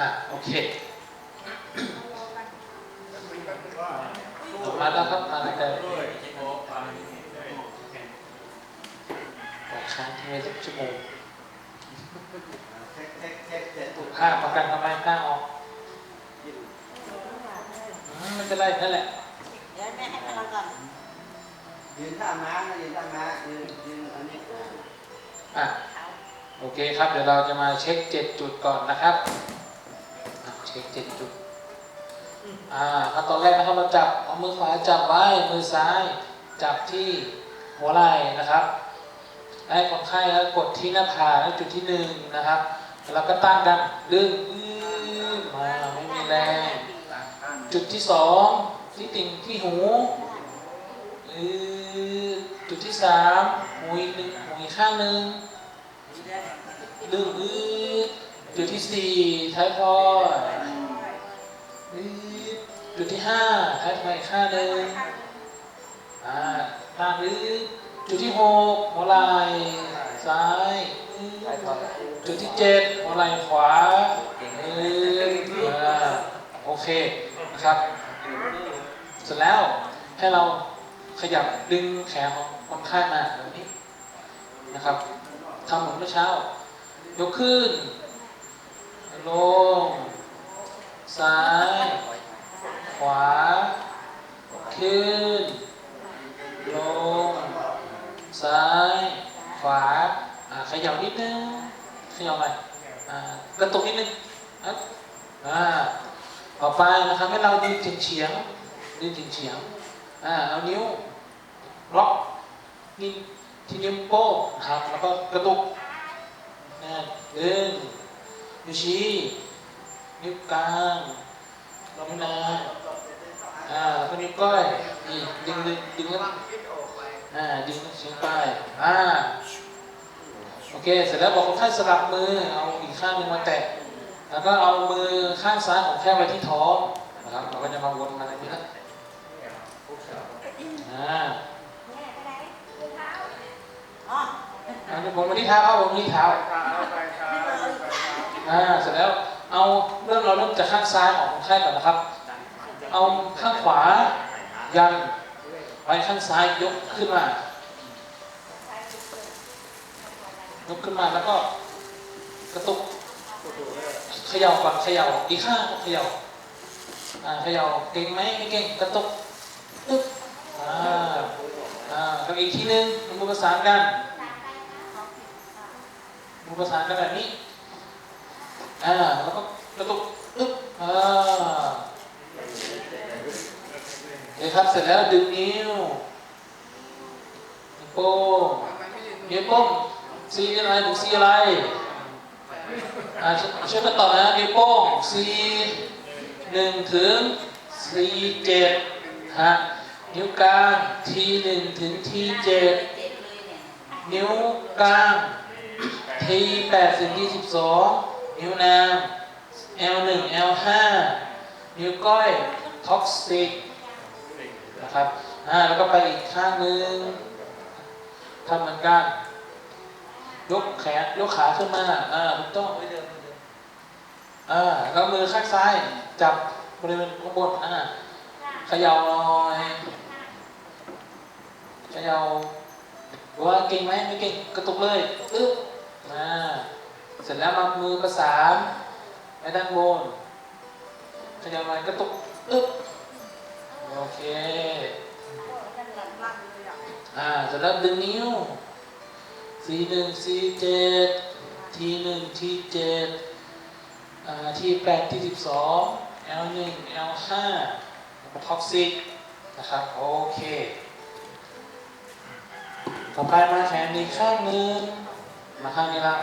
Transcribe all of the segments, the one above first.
อะโอเคมาแล้วครับมาแล้วแต่บอกค้างทิ้งไว้สักชั่วโมงเช็คเช็คเช็คเจ็ดจุดผ้าประกันทำไมผ้าออกอืมไม่เป็นไรนั่นแหละเดี๋ยวแม่ให้พลังก่อนยืนท่าม้านะยืนท่าม้ายืนยืนอันนี้อะโอเคครับ เดี๋ยวเราจะมาเช็คเจ็ดจุดก่อนนะครับอะ เช็คเจ็ดจุดอ่าขั้นตอนแรกนะครับเราจับเอามือขวาจับไว้มือซ้ายจับที่หัวไหล่นะครับให้คนไข้แล้วกดที่หน้าผากจุดที่หนึ่งนะครับแล้วก็ตั้งกันดึงอื้อมาไม่มีแรงจุดที่สองที่ติ่งที่หูอือจุดที่สามหูอีกหนึ่งหูอีกข้างหนึ่งดึงอื้อ จุดที่สี่ท้ายทอยจุดที่ห้าท้ายทอยอีกข้างหนึ่งอ่าข้างอือจุดที่หกหัวไหล่ซ้ายจุดที่เจ็ดหัวไหล่ขวาอืออ่าโอเคนะครับ เสร็จแล้วให้เราขยับดึงแขนของคนไข้มาแบบนี้นะครับทำเหมือนเมื่อเช้ายกขึ้น ลง ซ้าย ขวา ขึ้น ลง ซ้าย ขวาขยับนิดนึงขยับไปกระตุกนิดนึงอะต่อไปนะครับให้เรายืนเฉียงเฉียงยืนเฉียงเฉียงอ่าเอานิ้วล็อกนี่ที่นิ้วโป้งนะครับแล้วก็กระตุกนะดึง นิ้วชี้นิ้วกลางนิ้วนางอ่าแล้วก็นิ้วก้อยนี่ดึงดึงดึงแล้วอ่าดึงเสียงไปอ่าโอเค เสร็จแล้วบอกคนไข้สลับมือเอาอีกข้างหนึงมาแตะแล้วก็เอามือข้างซ้ายของแค่ไว้ที่ท้องนะครับเราก็จะมาวนมาอะไรนี้นะอ่าอ๋ออันนี้วนมาที่เท้าครับวนมาที่เท้า อ่าเสร็จแล้วเอาเริ่มเราเริ่มจากข้างซ้ายของคนไข้ก่อนนะครับ เอาข้างขวายันไว้ข้างซ้ายยกขึ้นมายกขึ้นมาแล้วก็กระตุกเขย่าก่อนเขย่าอีกข้างเขย่าอ่าเขย่าเก่งไหมไม่เก่งกระตุกตึ๊บอ่าอ่าแล้วอีกทีนึงมือประสานกันมือประสานกันแบบนี้ อ่าแล้วก็กระตุกตึ๊บอ่าเดี๋ยครับเสร็จแล้วดึงนิ้วนิ้วโป้งนิ้วโป้งซีอะไรถึงซีอะไรอ่าชช่วยกันตอนะนิ้วโป้งซีหนึ่งถึงซีเจ็ดฮะนิ้วกลางทีหนึ่งถึงทีเจ็ดนิ้วกลางทีแปดถึงที่สิบสอง นิ้วนาง L หนึ่ง L ห้านิ้วก้อยท็อกซิกนะครับอ่าแล้วก็ไปอีกข้างหนึ่งทำเหมือนกันยกแขนยกขาขึ้นมาอ่าถูกต้องไว้เดิมไว้เดิมอ่าแล้วมือข้างซ้าย จับบริเวณข้างบนอ่าเขย่าหน่อยเขย่าว่าเก่งไหมไม่เก่งกระตุกเลยอึ๊บอ่า เสร็จแล้วมามือประสานไปด้านบนเขย่าหน่อยกระตุกอึ๊บโอเคอ่าเสร็จแล้วดึงนิ้วซีหนึ่งซีเจ็ดทีหนึ่งทีเจ็ดอ่าทีแปดทีสิบสอง L หนึ่ง L ห้าแล้วท็อกซิกนะครับ โอเคต่อไปมาแขนอีกข้างหนึ่งมาข้างนี้ละ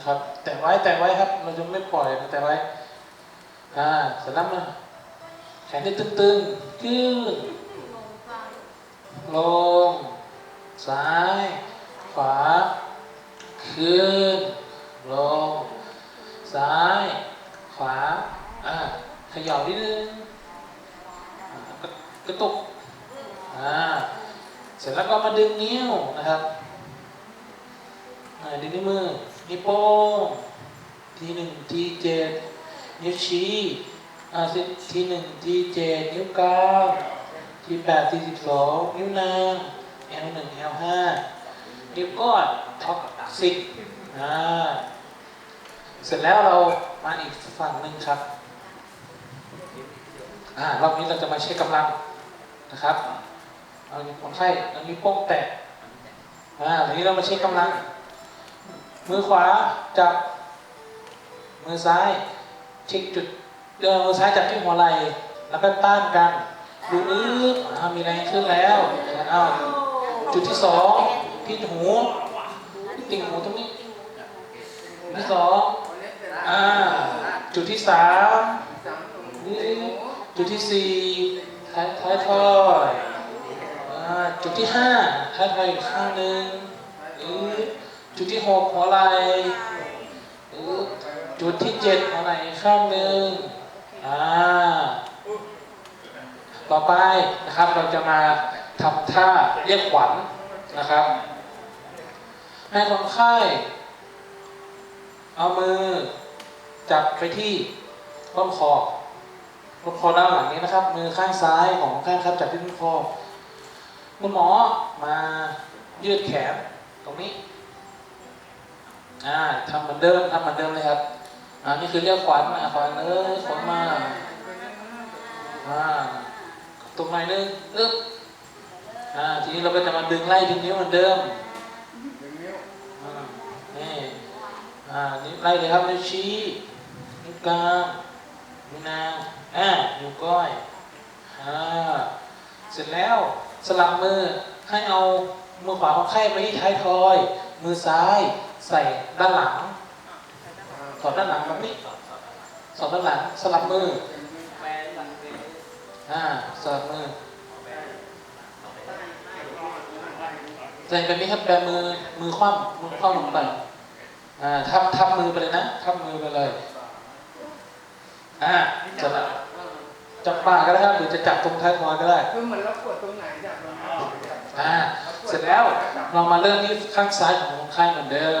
นะครับ แต่ไว้แต่ไว้ครับ เราจะไม่ปล่อยแต่ไว้อ่าเสร็จแล้วมาแขนที่ตึงๆยืดลง ซ้าย ขวา ขึ้น ลง ซ้าย ขวา อ่าขย่านิดนึงกระตุก อ่า เสร็จแล้วก็มาดึงนิ้วนะครับ นิ้วมือ นิ้วโป้งทีหนึ่งทีเจ็ดนิ้วชี้อาทีทีหนึ่งทีเจ็ดนิ้วกลางทีแปดทีสิบสองนิ้วนาง L หนึ่ง L ห้านิ้วก้อยท็อปสิบอ่าเสร็จแล้วเรามาอีกฝั่งหนึ่งครับอ่ารอบนี้เราจะมาเช็คกำลังนะครับเอาคนไข้เอานิ้วโป้งแตะอ่าทีนี้เรามาเช็คกำลัง มือขวาจับ มือซ้ายเช็คจุดเออมือซ้ายจับที่หัวไหล่แล้วก็ต้านกันดูอึ๊บอ่ามีแรงขึ้นแล้วเอาจุดที่สองที่หูติ่งหูตรงนี้จุดที่สองอ่าจุดที่สามนี่จุดที่สี่ท้ายท้ายทอยอ่าจุดที่ห้าท้ายทอยอีกข้างหนึ่งอือ จุดที่หกหัวไหล่จุดที่เจ็ดหัวไหล่ข้างหนึ่งอ่าต่อไปนะครับเราจะมาทำท่าเรียกขวัญนะครับ ให้คนไข้เอามือจับไปที่ต้นคอต้นคอด้านหลังนี้นะครับ มือข้างซ้ายของข้างครับจับที่ต้นคอคุณหมอมายืดแขนตรงนี้ อ่าทำเหมือนเดิมทำเหมือนเดิมเลยครับอ่านี่คือเรียกขวัญอะขวัญเอ้ยขวัญมาอ่าตรงไหนอยนึงอึ๊บอ่าทีนี้เราก็จะมาดึงไล่ดึงนิ้วเหมือนเดิมอ่านี่อ่านิ้ไล่เลยครับนิ้วชี้นิ้วกลางนิ้วนางอ่านิ้วก้อยอ่าเสร็จแล้วสลับมือให้เอามือขวาของไข้ไปที่ท้ายทอย มือซ้าย ใส่ด้านหลังสอดด้านหลังแบบนี้สอดด้านหลังสลับมืออ่าสลับมือใส่แบบนี้ครับแบบมือมือคว่ำมือคว่ำลงไปอ่าทับทับมือไปเลยนะทับมือไปเลยอ่าเสร็จแล้วจับปากก็ได้ครับหรือจะจับตรงท้ายทอยก็ได้คือเหมือนเราปวดตรงไหนจับตรงนั้นอ่า เสร็จแล้วเรามาเริ่มที่ข้างซ้ายของคนไข้เหมือนเดิม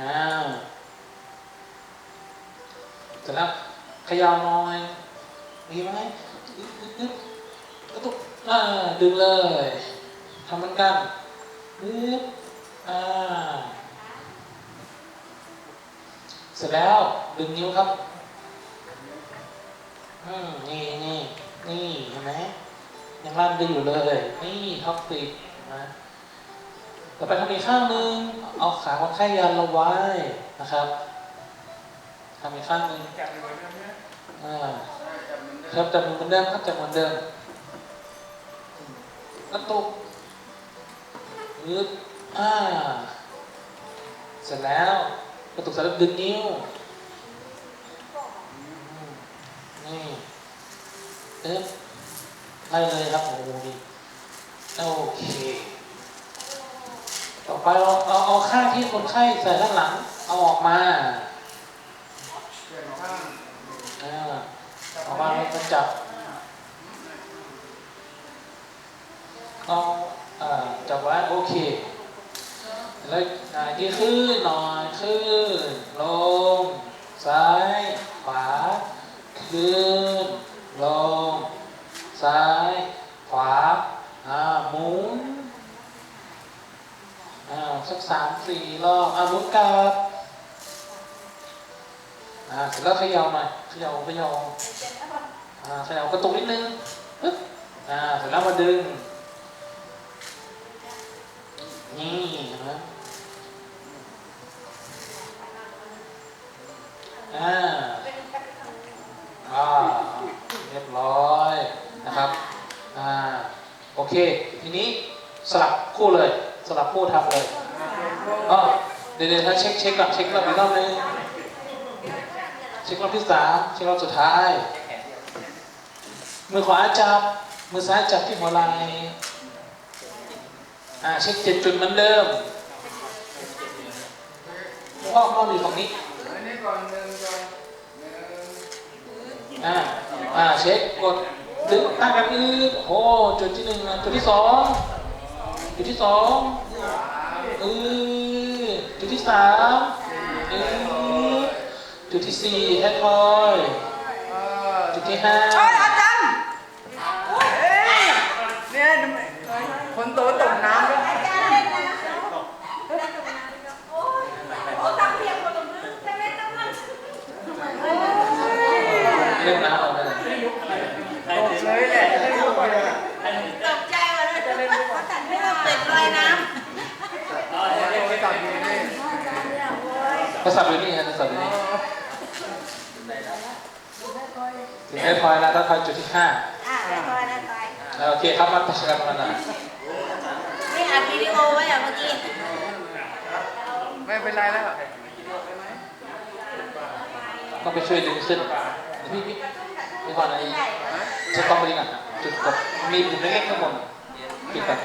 อ่าเสร็จแล้วขยาวน่อยมีไหมอึ๊บอึ๊บอึ๊บกระตุกอ่าดึงเลยทำเหมือนกันอึ๊บอ่าเสร็จแล้วดึงนิ้วครับ อืมนี่นี่นี่เห็นไหม ยังลั่นได้อยู่เลย นี่ท็อปติกนะต่อไปทำอีกข้างหนึ่งเอาขาคนไข้ยันเราไว้นะครับทำอีกข้างหนึ่งจับเหมือนกันนะอ่าครับจับมือเหมือนเดิมครับจับเหมือนเดิมกระตุกยึดอ่าเสร็จแล้วกระตุกเสร็จแล้วดึงนิ้วอืมนี่เอ๊ะ ไล่เลยครับโอ้โหดีโอเค ต่อไปเราเอาเอาข้างที่คนไข้ใส่ด้านหลัง เอาออกมาเอาออกมาแล้วก็จับเอาจับไว้โอเค แล้วอ่ายืดขึ้นหน่อยขึ้นลงซ้าย ขวา ขึ้นลง ซ้าย ขวาอ่าหมุนอ่าสักสามสี่รอบอ่าหมุนกลับอ่าเสร็จแล้วขย่าหน่อยขย่าขย่าอ่าขย่ากระตุกนิดนึงปึ๊บอ่าเสร็จแล้วมาดึง นี่เห็นไหมอ่าอ่า เรียบร้อยนะครับ อ่า โอเค ทีนี้สลับคู่เลย สลับคู่ทำเลยอ๋อเดี๋ยวเดี๋ยวถ้าเช็คเช็คก่อนเช็ครอบอีกรอบนึงเช็ครอบที่สามเช็ครอบสุดท้าย มือขวาจับ มือซ้ายจับที่หัวไหล่อ่าเช็คเจ็ดจุดเหมือนเดิมพ่อพ่ออยู่ฝั่งนี้อันนี้ก่อนหนึ่งก่อนหนึ่งอ่าอ่าเช็คกด ดึงตั้งกันอืดโอ้จุดที่หนึ่งจุดที่สองจุดที่สองอือจุดที่สามอือจุดที่สี่แฮทคอยจุดที่ห้าโอ้ยอาจารย์เอ้ยเนี่ยคนโตตกน้ำแล้วอาจารย์เล่นนะโอ้ยโอ้ตังเพียงคนละมือใช่ไหมตังมันเล่นน้ำเอาไปเลย ตกเลยแหละจะได้รู้เลย ตกใจหมดเลยไม่ว่าเป็ดลอยน้ โอ้ยจับอยู่นี่ โทรศัพท์อยู่นี่ฮะโทรศัพท์อยู่นี่ถึงแฮท คอยแล้วแฮทคอยจุดที่ห้าำอะไปคอยนะคอยแล้วโอเคครับมาประชากันหน่อยนี่อัดวิดีโอไว้อะเมื่อกี้ไม่เป็นไรแล้วต้องไปช่วยดึงขึ้นพี่พี่พี่ก่อนไอ้ใหญ่เช็คกล้องไปดีก่อนนะจุดกดมีปุ่มเล็กๆข้างบนปิดก่อน